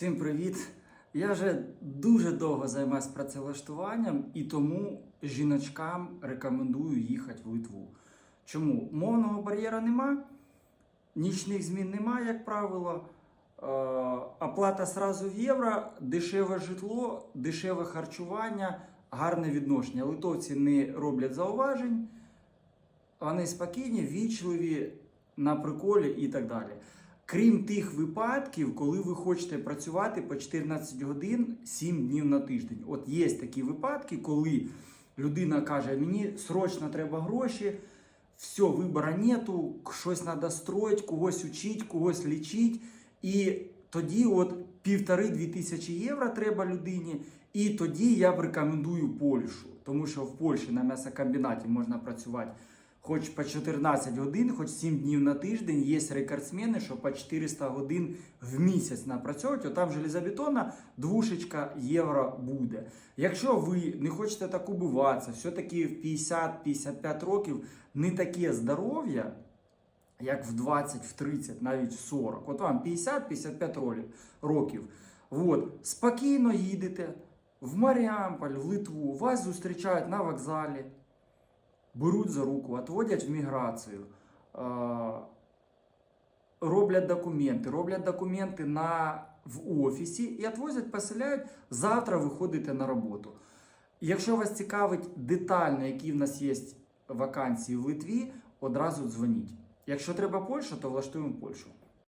Всім привіт! Я вже дуже довго займаюся працевлаштуванням і тому жіночкам рекомендую їхати в Литву. Чому? Мовного бар'єра нема, нічних змін немає, як правило. Оплата сразу в євро, дешеве житло, дешеве харчування, гарне відношення. Литовці не роблять зауважень, вони спокійні, вічливі, на приколі і так далі. Крім тих випадків, коли ви хочете працювати по 14 годин 7 днів на тиждень. От є такі випадки, коли людина каже: мені срочно треба гроші, все, вибору нету, щось треба строїти, когось учити, когось лічити. І тоді от півтори-дві тисячі євро треба людині. І тоді я б рекомендую Польщу, тому що в Польщі на м'ясокомбінаті можна працювати хоч по 14 годин, хоч 7 днів на тиждень. Є рекордсмени, що по 400 годин в місяць напрацьовують. Отам железобетонна двушечка євро буде. Якщо ви не хочете так убиватися, все-таки в 50-55 років не таке здоров'я. Як в 20, в 30, навіть в 40. От вам 50-55 років. От, спокійно їдете в Маріамполь, в Литву, вас зустрічають на вокзалі, беруть за руку, відводять в міграцію, е, роблять документи, роблять документи на, в офісі і відвозять, поселяють, завтра виходите на роботу. Якщо вас цікавить детально, які в нас є вакансії в Литві, одразу дзвоніть. Якщо треба Польща, то влаштуємо Польщу.